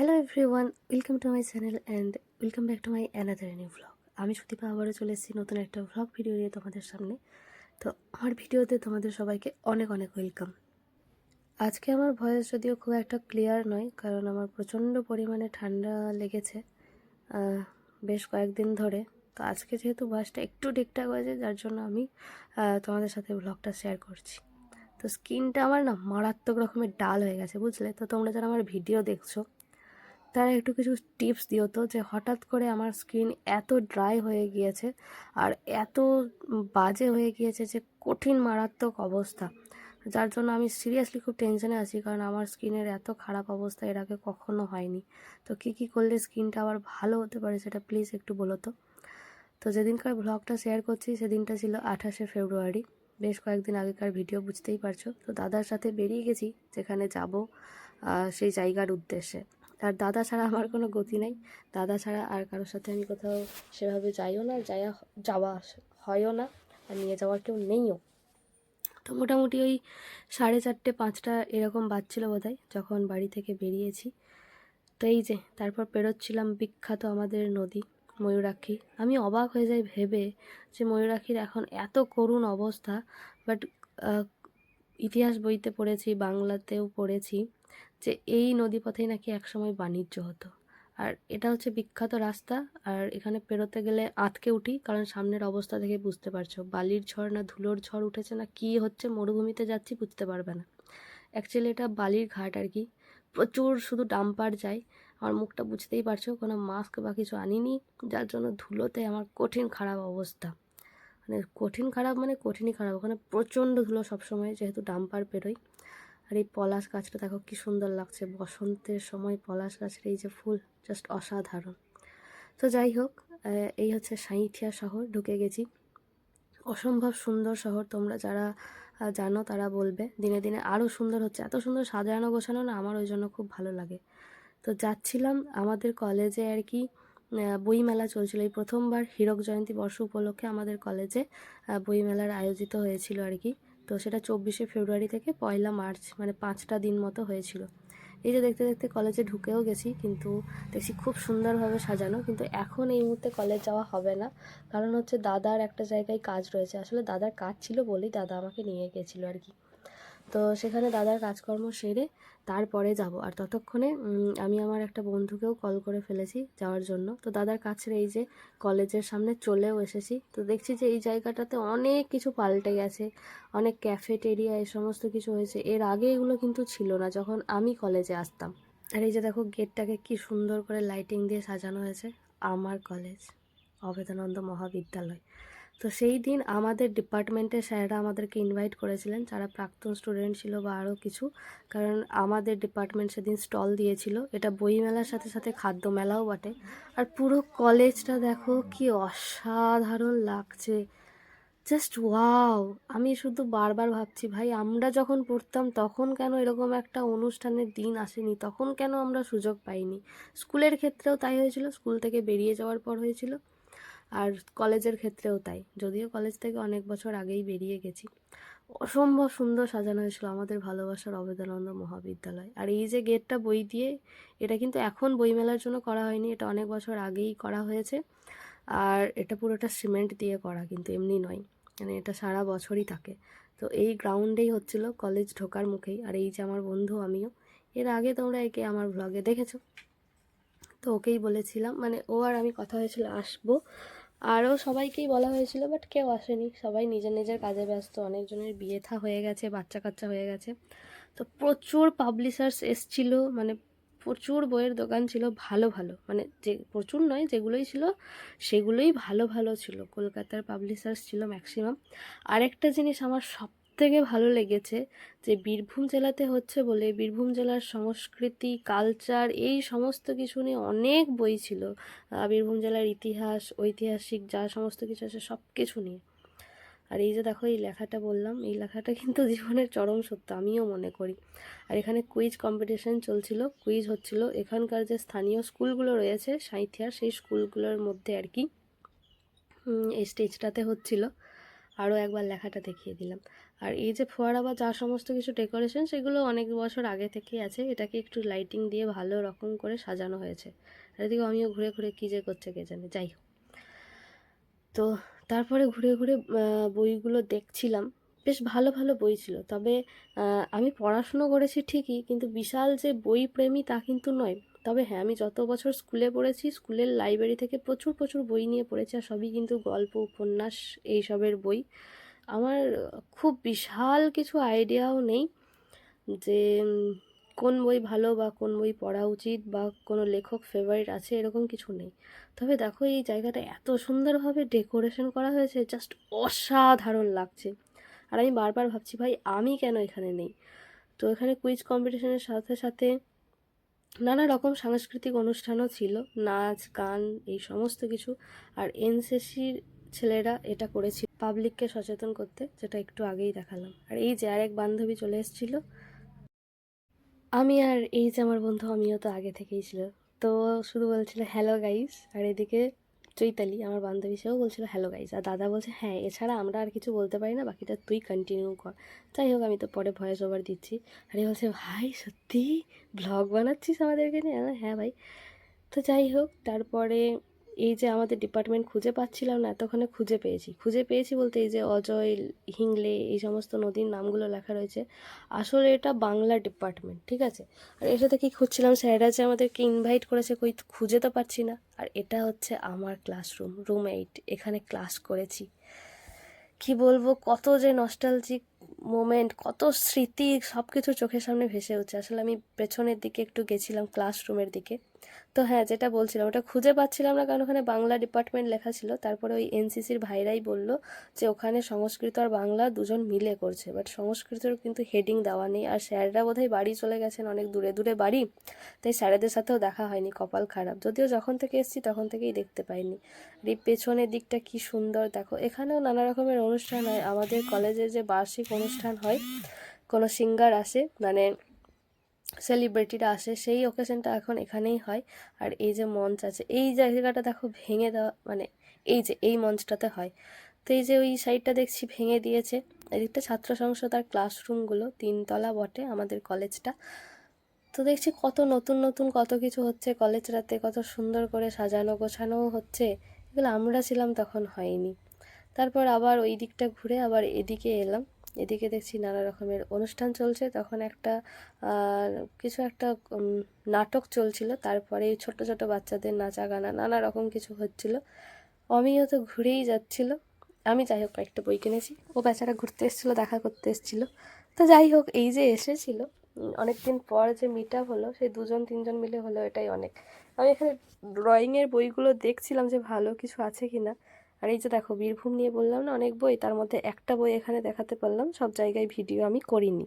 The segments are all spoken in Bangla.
Hello everyone welcome to my channel and welcome back to my another new vlog আমি সুদীপা আবারও চলে এসেছি নতুন একটা ভ্লগ ভিডিও নিয়ে তোমাদের সামনে। তো আমার ভিডিওতে তোমাদের সবাইকে অনেক অনেক ওয়েলকাম আজকে আমার ভয়েস যদিও খুব একটা ক্লিয়ার নয়, কারণ আমার প্রচণ্ড পরিমাণে ঠান্ডা লেগেছে বেশ কয়েকদিন ধরে। তো আজকে যেহেতু ভয়েসটা একটু ঠিকঠাক হয়েছে, যার জন্য আমি তোমাদের সাথে ভ্লগটা শেয়ার করছি। তো স্কিনটা আমার না মারাত্মক রকমের ডাল হয়ে গেছে, বুঝলে? তো তোমরা যারা আমার ভিডিও দেখছ তারা একটু কিছু টিপস দিও তো যে হঠাৎ করে আমার স্কিন এত ড্রাই হয়ে গিয়েছে আর এত বাজে হয়ে গিয়েছে যে কঠিন মারাত্মক অবস্থা। যার জন্য আমি সিরিয়াসলি খুব টেনশনে আছি কারণ আমার স্কিনের এত খারাপ অবস্থা এর আগে কখনো হয়নি। তো কী কী করলে স্কিনটা আবার ভালো হতে পারে সেটা প্লিজ একটু বলো তো। তো যেদিনকার ব্লগটা শেয়ার করছি সেদিনটা ছিল আঠাশে ফেব্রুয়ারি। বেশ কয়েকদিন আগেকার ভিডিও বুঝতেই পারছ। তো দাদার সাথে বেরিয়ে গেছি যেখানে যাব সেই জায়গার উদ্দেশ্যে। আর দাদা ছাড়া আমার কোনো গতি নেই। দাদা ছাড়া আর কারোর সাথে আমি কোথাও সেভাবে যাইও না যাওয়া যাওয়া হয়ও না আর নিয়ে যাওয়ার কেউ নেইও। তো মোটামুটি ওই সাড়ে চারটে, পাঁচটা এরকম বাজছিল বোধহয় যখন বাড়ি থেকে বেরিয়েছি। তো এই যে, তারপর পেরোচ্ছিলাম বিখ্যাত আমাদের নদী, ময়ূরাক্ষী। আমি অবাক হয়ে যাই ভেবে যে ময়ূরাক্ষীর এখন এত করুণ অবস্থা, বাট ইতিহাস বইতে পড়েছি, বাংলাতেও পড়েছি। যে এই নদীপথেই নাকি একসময় বাণিজ্য হতো। আর এটা হচ্ছে বিখ্যাত রাস্তা। আর এখানে পেরোতে গেলে আটকে উঠি, কারণ সামনের অবস্থা থেকে বুঝতে পারছ। বালির ঝড় না ধুলোর ঝড় উঠেছে না কী হচ্ছে মরুভূমিতে যাচ্ছি বুঝতে পারবে না। অ্যাকচুয়ালি এটা বালির ঘাট আর কি। প্রচুর শুধু ডাম্পার যায়। আমার মুখটা বুঝতেই পারছ, কোনো মাস্ক বা কিছু আনিনি, যার জন্য ধুলোতে আমার কঠিন খারাপ অবস্থা। মানে কঠিন খারাপ মানে কঠিনই খারাপ। ওখানে প্রচণ্ড ধুলো সবসময়, যেহেতু ডাম্পার পেরোয়। আর এই পলাশ গাছটা দেখো কি সুন্দর লাগছে। বসন্তের সময় পলাশ গাছের এই যে ফুল জাস্ট অসাধারণ। তো যাই হোক এই হচ্ছে সাঁইথিয়া শহর, ঢুকে গেছি। অসম্ভব সুন্দর শহর, তোমরা যারা জানো তারা বলবে। দিনে দিনে আরও সুন্দর হচ্ছে। এত সুন্দর সাজানো গোছানো না, আমার ওই জন্য খুব ভালো লাগে। তো যাচ্ছিলাম আমাদের কলেজে আর কি বইমেলা চলছিল। এই প্রথমবার হীরক জয়ন্তী বর্ষ উপলক্ষে আমাদের কলেজে বইমেলার আয়োজিত হয়েছিল আর কি। তো সেটা চব্বিশে ফেব্রুয়ারি থেকে পয়লা মার্চ মানে পাঁচটা দিন মতো হয়েছিল। এই যে দেখতে দেখতে কলেজে ঢুকেও গেছি, কিন্তু দেখছি খুব সুন্দরভাবে সাজানো, কিন্তু এখন এই মুহূর্তে কলেজ যাওয়া হবে না। কারণ হচ্ছে দাদার একটা জায়গায় কাজ রয়েছে। আসলে দাদার কাজ ছিল বলেই দাদা আমাকে নিয়ে গেছিল আর কি। তো সেখানে দাদার কাজকর্ম সেরে তারপরে যাব। আর ততক্ষণে আমি আমার একটা বন্ধুকেও কল করে ফেলেছি যাওয়ার জন্য। তো দাদার কাছে এই যে কলেজের সামনে চলেও এসেছি। তো দেখছি যে এই জায়গাটাতে অনেক কিছু পাল্টে গেছে, অনেক ক্যাফেটেরিয়া এই সমস্ত কিছু হয়েছে। এর আগে এগুলো কিন্তু ছিল না যখন আমি কলেজে আসতাম। আর এই যে দেখো গেটটাকে কি সুন্দর করে লাইটিং দিয়ে সাজানো হয়েছে। আমার কলেজ, অবেদানন্দ মহাবিদ্যালয়। তো সেই দিন আমাদের ডিপার্টমেন্টের স্যাররা আমাদেরকে ইনভাইট করেছিলেন। যারা প্রাক্তন স্টুডেন্ট ছিল বা আরও কিছু। কারণ আমাদের ডিপার্টমেন্ট সেদিন স্টল দিয়েছিল। এটা বই মেলার সাথে সাথে খাদ্য মেলাও বটে। আর পুরো কলেজটা দেখো, কি অসাধারণ লাগছে। জাস্ট ওয়াও আমি শুধু বারবার ভাবছি, ভাই, আমরা যখন পড়তাম, তখন কেন এরকম একটা অনুষ্ঠানের দিন আসেনি? তখন কেন আমরা সুযোগ পাইনি? স্কুলের ক্ষেত্রেও তাই হয়েছিল। স্কুল থেকে বেরিয়ে যাওয়ার পর হয়েছিল। আর কলেজের ক্ষেত্রেও তাই। যদিও কলেজ থেকে অনেক বছর আগেই বেরিয়ে গেছি। অসম্ভব সুন্দর সাজানো হয়েছিল আমাদের ভালোবাসার অবেদানন্দ মহাবিদ্যালয়। আর এই যে গেটটা বই দিয়ে, এটা কিন্তু এখন বইমেলার জন্য করা হয়নি, এটা অনেক বছর আগেই করা হয়েছে। আর এটা পুরোটা সিমেন্ট দিয়ে করা, কিন্তু এমনি নয়। মানে এটা সারা বছরই থাকে। তো এই গ্রাউন্ডেই হচ্ছিল কলেজ ঢোকার মুখেই। আর এই যে আমার বন্ধু আমিও, এর আগে তোমরা একে আমার ভ্লগে দেখেছ। তো ওকেই বলেছিলাম মানে ও আর আমি কথা হয়েছিল আসব আরও সবাইকেই বলা হয়েছিল বাট কেউ আসেনি। সবাই নিজের নিজের কাজে ব্যস্ত। অনেকজনের বিয়ে থা হয়ে গেছে বাচ্চা কাচ্চা হয়ে গেছে। তো প্রচুর পাবলিশার্স এসছিল মানে প্রচুর বইয়ের দোকান ছিল ভালো ভালো। মানে যে, প্রচুর নয়, যেগুলোই ছিল, সেগুলোই ভালো ভালো ছিল। কলকাতার পাবলিশার্স ছিল ম্যাক্সিমাম আরেকটা জিনিস আমার সব থেকে ভালো লেগেছে যে বীরভূম জেলাতে হচ্ছে বলে বীরভূম জেলার সংস্কৃতি কালচার এই সমস্ত কিছু নিয়ে অনেক বই ছিল বীরভূম জেলার ইতিহাস, ঐতিহাসিক যা সমস্ত কিছু আছে সব কিছু নিয়ে। আর এই যে দেখো, এই লেখাটা বললাম, এই লেখাটা কিন্তু জীবনের চরম সত্য, আমিও মনে করি। আর এখানে কুইজ কম্পিটিশন চলছিল কুইজ হচ্ছিল, এখানকার যে স্থানীয় স্কুলগুলো রয়েছে সাঁইথিয়ার সেই স্কুলগুলোর মধ্যে আর কি এই স্টেজটাতে হচ্ছিল। আরও একবার লেখাটা দেখিয়ে দিলাম। আর এই যে ফোয়ারা বা যা সমস্ত কিছু ডেকোরেশন, সেগুলো অনেক বছর আগে থেকেই আছে। এটাকে একটু লাইটিং দিয়ে ভালো রকম করে সাজানো হয়েছে। আর এদিকে আমিও ঘুরে ঘুরে কী যে করছে কে জানে। যাই হোক। তো তারপরে ঘুরে ঘুরে বইগুলো দেখছিলাম। বেশ ভালো ভালো বই ছিল। তবে আমি পড়াশুনো করেছি ঠিকই, কিন্তু বিশাল যে বই প্রেমী তা কিন্তু নয়। তবে হ্যাঁ আমি যত বছর স্কুলে পড়েছি, স্কুলের লাইব্রেরি থেকে প্রচুর প্রচুর বই নিয়ে পড়েছি, আর সবই কিন্তু গল্প, উপন্যাস, এইসবের বই। আমার খুব বিশাল কিছু আইডিয়াও নেই যে কোন বই ভালো বা কোন বই পড়া উচিত বা কোনো লেখক ফেভারিট আছে এরকম কিছু নেই। তবে দেখো এই জায়গাটা এত সুন্দরভাবে ডেকোরেশন করা হয়েছে জাস্ট অসাধারণ লাগছে। আর আমি বারবার ভাবছি, ভাই, আমি কেন এখানে নেই? তো এখানে কুইজ কম্পিটিশনের সাথে সাথে নানা রকম সাংস্কৃতিক অনুষ্ঠানও ছিল, নাচ, গান, এই সমস্ত কিছু। আর এনসিসির ছেলেরা এটা করেছিল। পাবলিককে সচেতন করতে যেটা একটু আগেই দেখালাম। আর এই যে আর এক বান্ধবী চলে এসেছিল, আমি আর এই যে আমার বন্ধু আমিও তো আগে থেকেই ছিল। তো শুধু বলছিল হ্যালো গাইস আর এদিকে চৈতালি, আমার বান্ধবী, সেও বলছিল হ্যালো গাইস আর দাদা বলছে হ্যাঁ এছাড়া আমরা আর কিছু বলতে পারি না, বাকিটা তুই কন্টিনিউ কর। যাই হোক, আমি তো পরে ভয়েস ওভার দিচ্ছি। আর এ বলছে, ভাই, সত্যি ব্লগ বানাচ্ছিস আমাদেরকে নিয়ে? হ্যাঁ ভাই। তো যাই হোক, তারপরে এই যে আমাদের ডিপার্টমেন্ট খুঁজে পাচ্ছিলাম না, এতক্ষণে খুঁজে পেয়েছি। খুঁজে পেয়েছি বলতে এই যে অজয়, হিংলে, এই সমস্ত নদীর নামগুলো লেখা রয়েছে। আসলে এটা বাংলা ডিপার্টমেন্ট ঠিক আছে? আর এটাতে কি খুঁজছিলাম? স্যাররা যে আমাদেরকে ইনভাইট করেছে, কই খুঁজে তো পাচ্ছি না। আর এটা হচ্ছে আমার ক্লাসরুম রুম এইট এখানে ক্লাস করেছি। কি বলব, কত যে নস্টালজিক মোমেন্ট কত স্মৃতি সব কিছু চোখের সামনে ভেসে উঠছে। আসলে আমি পেছনের দিকে একটু গেছিলাম ক্লাসরুমের দিকে। তো হ্যাঁ যেটা বলছিলাম, ওটা খুঁজে পাচ্ছিলাম না, কারণ ওখানে বাংলা ডিপার্টমেন্ট লেখা ছিল। তারপরে ওই এনসিসির ভাইরাই বলল যে, ওখানে সংস্কৃত আর বাংলা দুজন মিলে করছে। বাট সংস্কৃতের কিন্তু হেডিং দেওয়া নেই। আর স্যাররা বোধহয় বাড়ি চলে গেছেন অনেক দূরে দূরে বাড়ি। তাই স্যারেদের সাথেও দেখা হয়নি, কপাল খারাপ। যদিও যখন থেকে এসেছি, তখন থেকেই দেখতে পাইনি। আর এই পেছনের দিকটা কি সুন্দর, দেখো। এখানেও নানা রকমের অনুষ্ঠান হয়। আমাদের কলেজের যে বার্ষিক অনুষ্ঠান হয়, কোনো সিঙ্গার আসে মানে সেলিব্রিটিরা আসে, সেই ওকেশনটা এখন এখানেই হয়। আর এই যে মঞ্চ আছে, এই জায়গাটা দেখো ভেঙে দেওয়া মানে এই যে, এই মঞ্চটাতে হয়। তো এই যে ওই সাইডটা দেখছি ভেঙে দিয়েছে। এদিকটা ছাত্র সংসদ আর ক্লাসরুমগুলো তিনতলা বটে আমাদের কলেজটা তো দেখছি কত নতুন নতুন কত কিছু হচ্ছে কলেজটাতে কত সুন্দর করে সাজানো, গোছানোও হচ্ছে। এগুলো আমরা ছিলাম তখন হয়নি। তারপর আবার ওই দিকটা ঘুরে আবার এদিকে এলাম। এদিকে দেখছি নানা রকমের অনুষ্ঠান চলছে। তখন একটা কিছু একটা নাটক চলছিল। তারপরে ছোট ছোট বাচ্চাদের নাচা গানা নানা রকম কিছু হচ্ছিল। অমিও তো ঘুরেই যাচ্ছিল। আমি যাই হোক কয়েকটা বই কিনেছি। ও বেচারা ঘুরতে এসেছিল, দেখা করতে এসেছিল। তো যাই হোক, এই যে এসেছিল অনেক দিন পর যে মিট আপ হলো, সেই দুজন তিনজন মিলে হলো এটাই অনেক। আমি এখানে ড্রয়িংয়ের বইগুলো দেখছিলাম যে ভালো কিছু আছে কি না আর এই যে দেখো, বীরভূম নিয়ে বললাম না, অনেক বই, তার মধ্যে একটা বই এখানে দেখাতে পারলাম, সব জায়গায় ভিডিও আমি করিনি।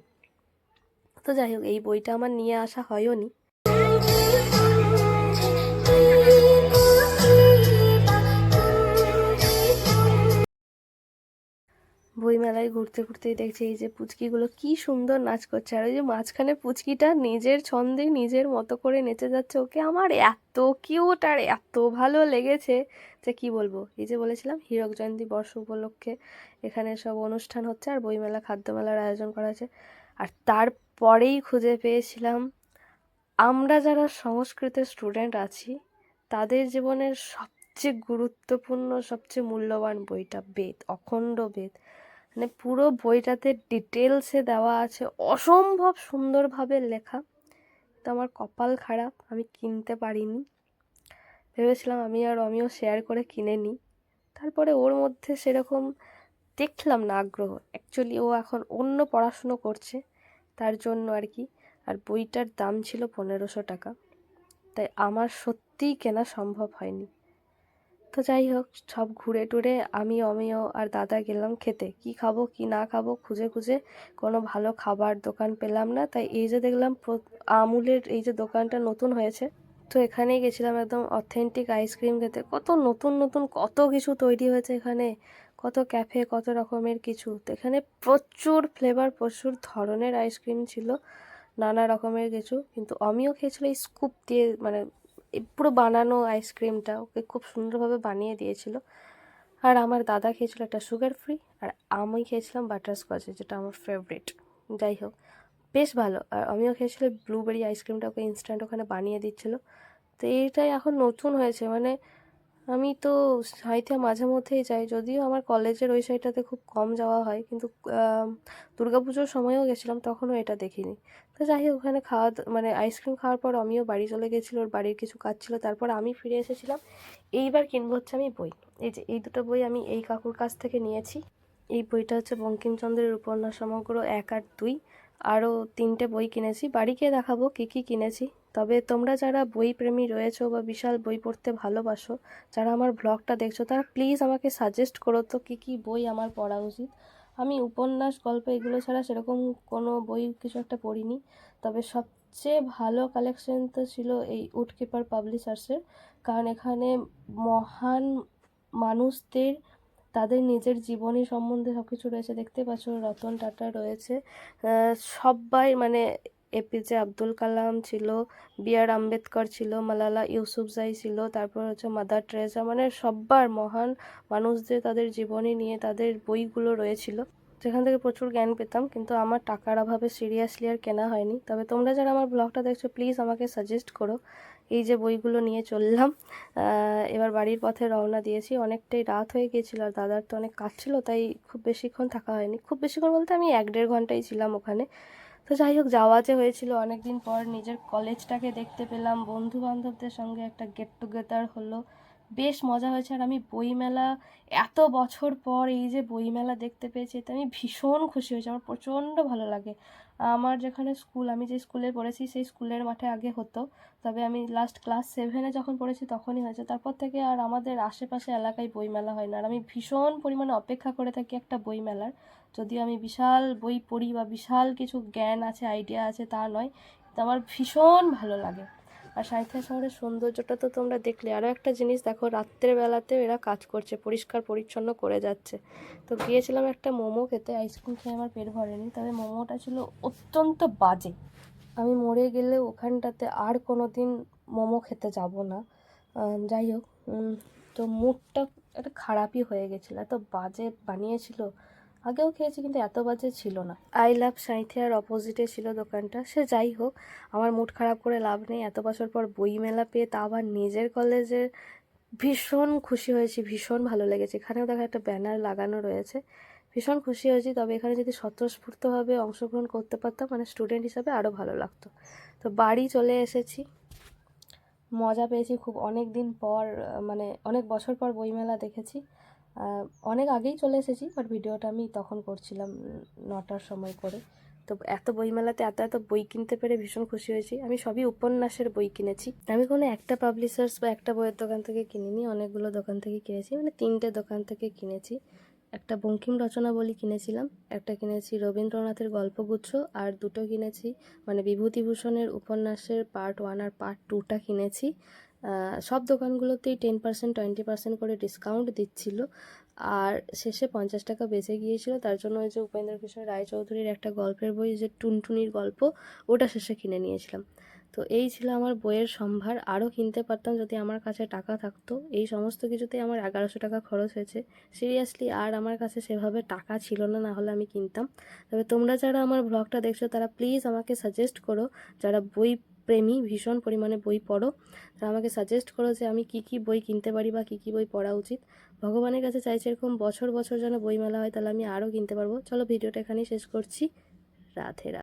তো যাই হোক, এই বইটা আমার নিয়ে আসা হয়ও নি। বইমেলায় ঘুরতে ঘুরতেই দেখছি এই যে পুচকিগুলো কি সুন্দর নাচ করছে। আর ওই যে মাঝখানে পুচকিটা নিজের ছন্দে নিজের মতো করে নেচে যাচ্ছে ওকে। আমার এত কিউট আর এত ভালো লেগেছে। যে কি বলব? এই যে বলেছিলাম, হীরক জয়ন্তী বর্ষ উপলক্ষে এখানে সব অনুষ্ঠান হচ্ছে আর বইমেলা, খাদ্যমেলার আয়োজন করা হয়েছে। আর তারপরেই খুঁজে পেয়েছিলাম, আমরা যারা সংস্কৃতের স্টুডেন্ট আছি, তাদের জীবনের সবচেয়ে গুরুত্বপূর্ণ, সবচেয়ে মূল্যবান বইটা বেদ, অখণ্ড বেদ। মানে পুরো বইটাতে ডিটেলসে দেওয়া আছে, অসম্ভব সুন্দরভাবে লেখা। তো আমার কপাল খারাপ, আমি কিনতে পারিনি। ভেবেছিলাম আমি আর অমিও শেয়ার করে কিনে নিই। তারপরে ওর মধ্যে সেরকম দেখলাম না আগ্রহ। অ্যাকচুয়ালি ও এখন অন্য পড়াশুনো করছে, তার জন্য আর কি। আর বইটার দাম ছিল পনেরোশো টাকা। তাই আমার সত্যিই কেনা সম্ভব হয়নি। তো যাই হোক, সব ঘুরে টুরে আমি অমিও আর দাদা গেলাম খেতে। কি খাব, কি না খাব, খুঁজে খুঁজে কোনো ভালো খাবার দোকান পেলাম না। তাই এই যে দেখলাম আমুলের এই যে দোকানটা নতুন হয়েছে। তো এখানেই গেছিলাম একদম অথেন্টিক আইসক্রিম খেতে। কত নতুন নতুন, কত কিছু তৈরি হয়েছে এখানে। কত ক্যাফে কত রকমের কিছু। তো এখানে প্রচুর ফ্লেভার প্রচুর ধরনের আইসক্রিম ছিল, নানা রকমের কিছু। কিন্তু অমিও খেয়েছিল এই স্কুপ দিয়ে মানে পুরো বানানো আইসক্রিমটা ওকে খুব সুন্দরভাবে বানিয়ে দিয়েছিল। আর আমার দাদা খেয়েছিল একটা সুগার ফ্রি আর আমি খেয়েছিলাম বাটার স্কচ যেটা আমার ফেভারিট যাই হোক, বেশ ভালো। আর আমিও খেয়েছিলাম ব্লুবেরি আইসক্রিমটা ওকে ইনস্ট্যান্ট ওখানে বানিয়ে দিচ্ছিল। তো এইটাই এখন নতুন হয়েছে। মানে আমি তো সাহিত্যে মাঝে মধ্যেই যাই, যদিও আমার কলেজের ওই সাইডটাতে খুব কম যাওয়া হয়, কিন্তু পুজোর সময়ও গেছিলাম, তখনও এটা দেখিনি। তো যাই হোক, ওখানে খাওয়া মানে আইসক্রিম খাওয়ার পর আমিও বাড়ি চলে গেছিল, ওর বাড়ির কিছু কাজ ছিল, তারপর আমি ফিরে এসেছিলাম। এইবার কিনবো হচ্ছে আমি বই। এই যে, এই দুটো বই আমি এই কাকুর কাছ থেকে নিয়েছি। এই বইটা হচ্ছে বঙ্কিমচন্দ্রের উপন্যাস সমগ্র এক আর দুই। আরও তিনটে বই কিনেছি। বাড়িকে দেখাবো কী কী কিনেছি। তবে তোমরা যারা বই প্রেমী রয়েছো বা বিশাল বই পড়তে ভালোবাসো, যারা আমার ব্লগটা দেখছ, তারা প্লিজ আমাকে সাজেস্ট করো তো কী কী বই আমার পড়া উচিত। আমি উপন্যাস, গল্প এগুলো ছাড়া সেরকম কোনো বই কিছু একটা পড়িনি। তবে সবচেয়ে ভালো কালেকশন তো ছিল এই উডকিপার পাবলিশার্সের কারণ এখানে মহান মানুষদের, তাদের নিজের জীবনী সম্বন্ধে সব কিছু রয়েছে। দেখতে পাচ্ছ রতন টাটা রয়েছে। সবাই মানে এপিজে আব্দুল কালাম ছিল, বি আর আম্বেদকর ছিল, মালালা ইউসুফজাই ছিল, তারপর হচ্ছে মাদার ট্রেজা মানে সব্বার মহান মানুষদের তাদের জীবনী নিয়ে তাদের বইগুলো রয়েছিল। যেখান থেকে প্রচুর জ্ঞান পেতাম, কিন্তু আমার টাকার অভাবে সিরিয়াসলি আর কেনা হয়নি। তবে তোমরা যারা আমার ব্লগটা দেখছ প্লিজ আমাকে সাজেস্ট করো। এই যে বইগুলো নিয়ে চললাম এবার বাড়ির পথে রওনা দিয়েছি। অনেকটাই রাত হয়ে গিয়েছিল আর দাদার তো অনেক কাজ ছিল, তাই খুব বেশিক্ষণ থাকা হয়নি। খুব বেশিক্ষণ বলতে আমি এক দেড় ঘন্টাই ছিলাম ওখানে। তো যাই হোক, যাওয়া যে হয়েছিল, অনেকদিন পর নিজের কলেজটাকে দেখতে পেলাম। বন্ধু বান্ধবদের সঙ্গে একটা গেট টুগেদার হলো। বেশ মজা হয়েছে। আর আমি বইমেলা, এত বছর পর এই যে বইমেলা দেখতে পেয়েছি, এতে আমি ভীষণ খুশি হয়েছি। আমার প্রচণ্ড ভালো লাগে। আমার যেখানে স্কুল, আমি যে স্কুলে পড়েছি, সেই স্কুলের মাঠে আগে হতো। তবে আমি লাস্ট ক্লাস সেভেনে যখন পড়েছি, তখনই হয়েছে। তারপর থেকে আর আমাদের আশেপাশে এলাকায় বইমেলা হয় না। আর আমি ভীষণ পরিমাণে অপেক্ষা করে থাকি একটা বইমেলার। যদিও আমি বিশাল বই পড়ি বা বিশাল কিছু জ্ঞান আছে আইডিয়া আছে, তা নয়। কিন্তু আমার ভীষণ ভালো লাগে। আর সাঁইথিয়া শহরের সৌন্দর্যটা তো তোমরা দেখলে। আরও একটা জিনিস দেখো, রাত্রের বেলাতেও এরা কাজ করছে, পরিষ্কার পরিচ্ছন্ন করে যাচ্ছে। তো গিয়েছিলাম একটা মোমো খেতে আইসক্রিম খেয়ে আমার পেট ভরেনি। তবে মোমোটা ছিল অত্যন্ত বাজে। আমি মরে গেলে ওখানটাতে আর কোনো দিন মোমো খেতে যাব না। যাই হোক তো মুডটা একটা খারাপই হয়ে গেছিল। এত বাজে বানিয়েছিল। আগেও খেয়েছি কিন্তু এত বাজে ছিল না। আই লাভ সাঁইথিয়ার অপোজিটে ছিল দোকানটা। সে যাই হোক, আমার মুড খারাপ করে লাভ নেই। এত বছর পর বই মেলা পেয়ে তা আবার নিজের কলেজের ভীষণ খুশি হয়েছি, ভীষণ ভালো লেগেছে। এখানেও দেখা একটা ব্যানার লাগানো রয়েছে। ভীষণ খুশি হয়েছি, তবে এখানে যদি স্বতঃস্ফূর্তভাবে অংশগ্রহণ করতে পারতাম মানে স্টুডেন্ট হিসাবে আরও ভালো লাগতো। তো বাড়ি চলে এসেছি। মজা পেয়েছি, খুব অনেক দিন পর মানে অনেক বছর পর বইমেলা দেখেছি। অনেক আগেই চলে এসেছি বাট ভিডিওটা আমি তখন করছিলাম নটার সময় করে। তো এত বইমেলাতে এত এত বই কিনতে পেরে ভীষণ খুশি হয়েছি। আমি সবই উপন্যাসের বই কিনেছি। আমি কোনো একটা পাবলিশার্স বা একটা বইয়ের দোকান থেকে কিনিনি, অনেকগুলো দোকান থেকে কিনেছি মানে তিনটে দোকান থেকে কিনেছি। একটা বঙ্কিম রচনাবলী কিনেছিলাম, একটা কিনেছি রবীন্দ্রনাথের গল্পগুচ্ছ, আর দুটো কিনেছি মানে বিভূতিভূষণের উপন্যাসের পার্ট ওয়ান আর পার্ট টুটা কিনেছি। সব দোকানগুলোতেই টেন পার্সেন্ট টোয়েন্টি পার্সেন্ট করে ডিসকাউন্ট দিচ্ছিল। আর শেষে পঞ্চাশ টাকা বেঁচে গিয়েছিল। তার জন্য ওই যে উপেন্দ্র কিশোর রায়চৌধুরীর একটা গল্পের বই, যে টুনটুনির গল্প, ওটা শেষে কিনে নিয়েছিলাম। তো এই ছিল আমার বইয়ের সম্ভার। আরও কিনতে পারতাম যদি আমার কাছে টাকা থাকতো। এই সমস্ত কিছুতে আমার এগারোশো টাকা খরচ হয়েছে। সিরিয়াসলি আর আমার কাছে সেভাবে টাকা ছিল না না হলে আমি কিনতাম। তবে তোমরা যারা আমার ব্লগটা দেখছ, তারা প্লিজ আমাকে সাজেস্ট করো। যারা বই প্রেমী, ভীষণ পরিমাণে বই পড়ো। তারা আমাকে সাজেস্ট করো যে আমি কি কি বই কিনতে পারি বা কি কি বই পড়া উচিত। ভগবানের কাছে চাইছে এরকম বছর বছর যেন বইমেলা হয়, তাহলে আমি আরও কিনতে পারব। চলো ভিডিওটা এখানেই শেষ করছি। রাধে রাধে।